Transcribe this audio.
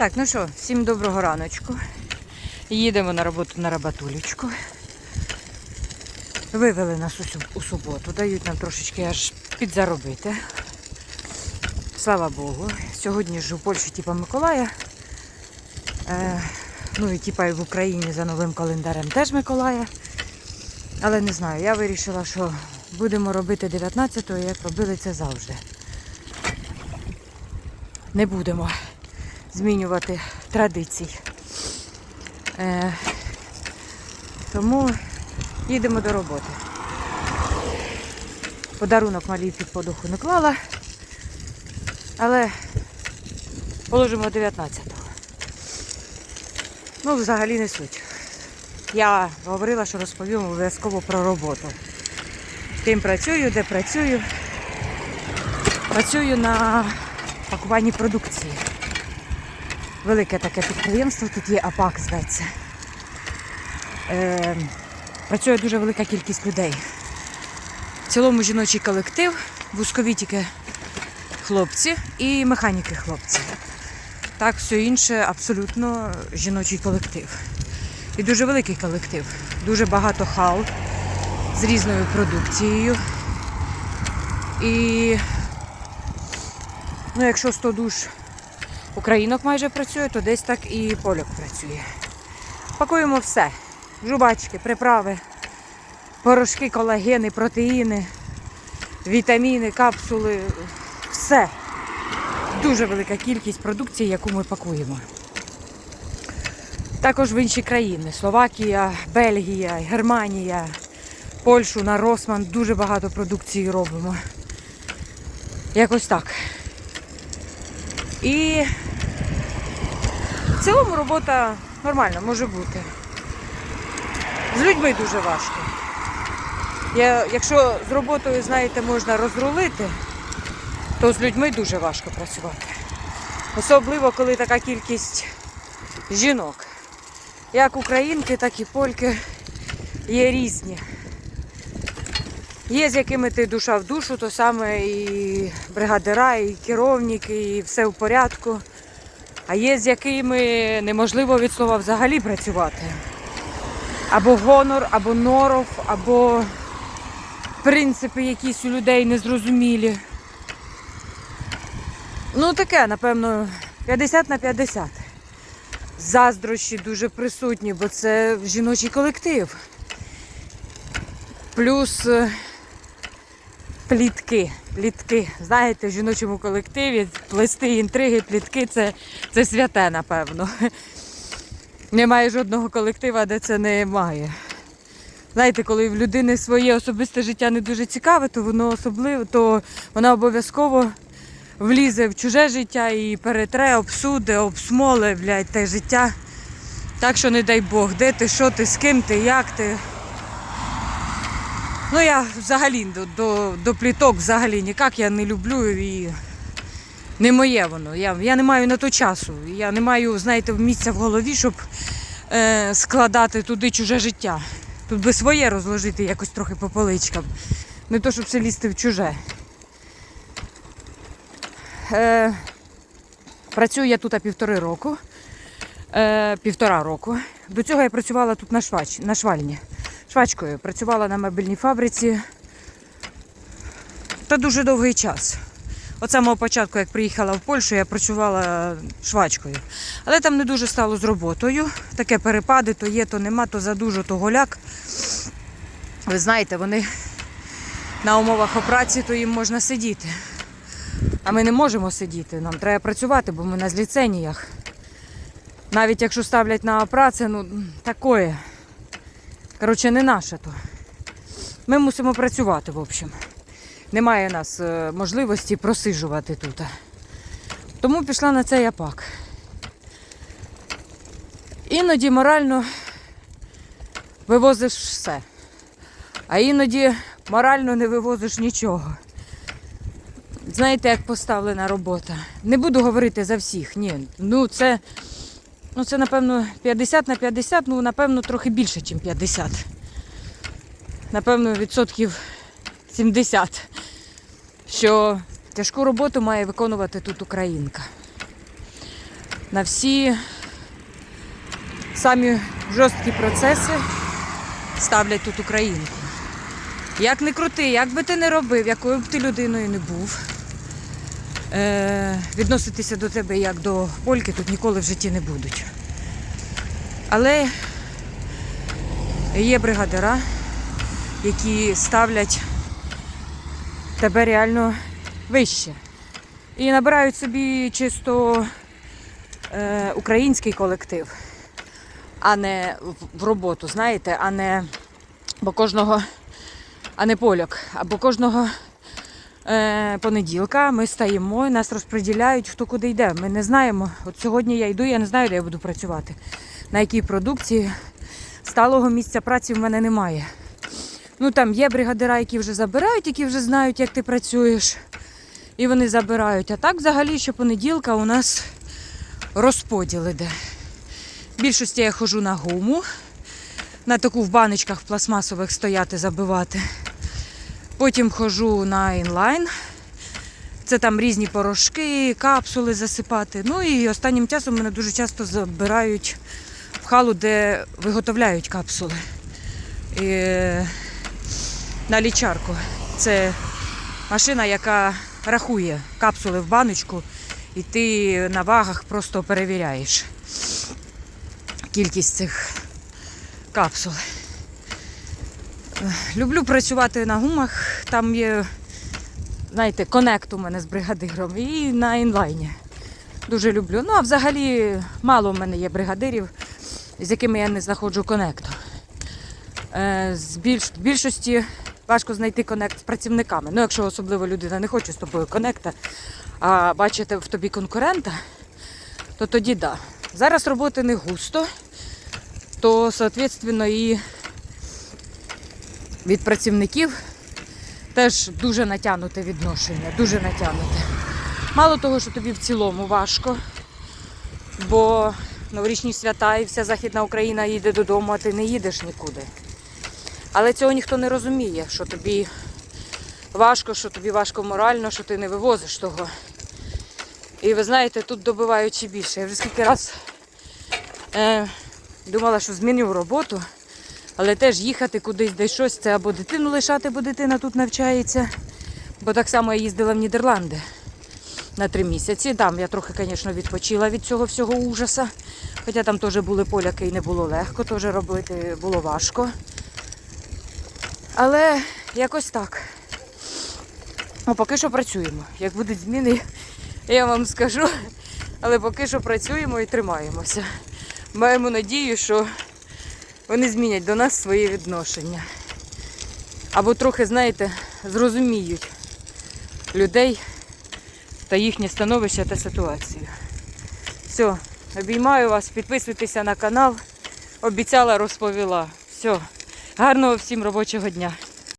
Так, ну що, всім доброго раночку. Їдемо на роботу на Рабатулечку. Вивели нас у, у суботу, дають нам трошечки аж підзаробити. Слава Богу. Сьогодні ж у Польщі типа Миколая. Е, ну і типа і в Україні за новим календарем теж Миколая. Але не знаю, я вирішила, що будемо робити 19-го, як робили це завжди. Не будемо змінювати традицій. Е, тому їдемо до роботи. Подарунок малій під подуху не клала, але положимо 19-го. Ну, взагалі не суть. Я говорила, що розповім обов'язково про роботу. Ким працюю, де працюю. Працюю на пакуванні продукції. Велике таке підприємство, тут є АПАК, зветься. Е, працює дуже велика кількість людей. В цілому жіночий колектив, вузькові хлопці і механіки хлопці. Так, все інше абсолютно жіночий колектив. І дуже великий колектив. Дуже багато хал з різною продукцією. І ну, якщо 100 душ українок майже працює, то десь так і поляк працює. Пакуємо все. Жубачки, приправи, порошки, колагени, протеїни, вітаміни, капсули. Все. Дуже велика кількість продукції, яку ми пакуємо. Також в інші країни. Словакія, Бельгія, Германія, Польщу на Росман дуже багато продукції робимо. Якось так. І в цілому робота нормальна, може бути. З людьми дуже важко. Я, якщо з роботою, знаєте, можна розрулити, то з людьми дуже важко працювати. Особливо, коли така кількість жінок. Як українки, так і польки є різні. Є з якими ти душа в душу, то саме і бригадира, і керівники, і все в порядку. А є з якими неможливо від слова взагалі працювати. Або гонор, або норов, або принципи якісь у людей незрозумілі. Ну таке, напевно, 50 на 50. Заздрощі дуже присутні, бо це жіночий колектив. Плюс е, плітки. Плітки. Знаєте, в жіночому колективі плести інтриги, плітки це, це святе, напевно. Немає жодного колектива, де це немає. Знаєте, коли в людини своє особисте життя не дуже цікаве, то воно особливо, то вона обов'язково влізе в чуже життя і перетре, обсуде, обсмоле, блядь, те життя. Так що не дай Бог, де ти, що ти, з ким ти, як ти. Ну я взагалі до, до, до пліток взагалі ніяк я не люблю і не моє воно. Я, я не маю на то часу. Я не маю, знаєте, місця в голові, щоб е, складати туди чуже життя. Тут би своє розложити якось трохи по поличкам. Не то, щоб все лізти в чуже. Е, працюю я тут півтори року. Е, півтора року. До цього я працювала тут на, швач, на швальні. Швачкою. Працювала на мебельній фабриці. Та дуже довгий час. От самого початку, як приїхала в Польщу, я працювала швачкою. Але там не дуже стало з роботою. Таке перепади, то є, то нема, то задужо, то голяк. Ви знаєте, вони на умовах операції, то їм можна сидіти. А ми не можемо сидіти, нам треба працювати, бо ми на зліценіях. Навіть якщо ставлять на працю, ну такое. Коротше, не наше то. Ми мусимо працювати, в общем. Немає нас е, можливості просижувати тут. Тому пішла на цей апак. Іноді морально вивозиш все. А іноді морально не вивозиш нічого. Знаєте, як поставлена робота. Не буду говорити за всіх, ні. Ну це, ну це напевно 50 на 50, ну напевно трохи більше, ніж 50. Напевно, відсотків 70. Що тяжку роботу має виконувати тут українка. на всі самі жорсткі процеси ставлять тут українку. Як не крути, як би ти не робив, якою б ти людиною не був, відноситися до тебе як до польки тут ніколи в житті не будуть. Але є бригадира, які ставлять тебе реально вище. І набирають собі чисто е, український колектив, а не в- роботу, знаєте, а не бо кожного, а не поляк, або кожного е, понеділка ми стаємо нас розподіляють, хто куди йде. Ми не знаємо. От сьогодні я йду, я не знаю, де я буду працювати, на якій продукції. Сталого місця праці в мене немає. Ну там є бригадира, які вже забирають, які вже знають, як ти працюєш. І вони забирають. А так взагалі щопонеділка у нас розподіл іде. В більшості я ходжу на гуму, на таку в баночках пластмасових стояти, забивати. Потім ходжу на інлайн. Це там різні порошки, капсули засипати. Ну і останнім часом мене дуже часто забирають в халу, де виготовляють капсули. І, на лічарку. Це машина, яка рахує капсули в баночку, і ти на вагах просто перевіряєш кількість цих капсул. Люблю працювати на гумах. Там є, знаєте, конект у мене з бригадиром і на інлайні. Дуже люблю. Ну, а взагалі мало в мене є бригадирів, з якими я не знаходжу конекту. Е, З більш, більшості важко знайти конект з працівниками. Ну, якщо особливо людина не хоче з тобою конекта, а бачите в тобі конкурента, то тоді да. Зараз роботи не густо, то, соответственно, і від працівників теж дуже натягнуте відношення, дуже натягнуте. Мало того, що тобі в цілому важко, бо новорічні свята і вся Західна Україна їде додому, а ти не їдеш нікуди. Але цього ніхто не розуміє, що тобі важко, що тобі важко морально, що ти не вивозиш того. І ви знаєте, тут добивають ще більше. Я вже скільки раз е, думала, що зміню роботу, але теж їхати кудись де щось, це або дитину лишати, бо дитина тут навчається. Бо так само я їздила в Нідерланди на три місяці. Там я трохи, звісно, відпочила від цього всього ужаса. Хоча там теж були поляки і не було легко, теж робити було важко. Але якось так. Ну, поки що працюємо. Як будуть зміни, я вам скажу. Але поки що працюємо і тримаємося. Маємо надію, що вони змінять до нас своє відношення. Або трохи, знаєте, зрозуміють людей та їхнє становище та ситуацію. Все, обіймаю вас, підписуйтеся на канал. Обіцяла, розповіла. Все. Гарного всім робочого дня.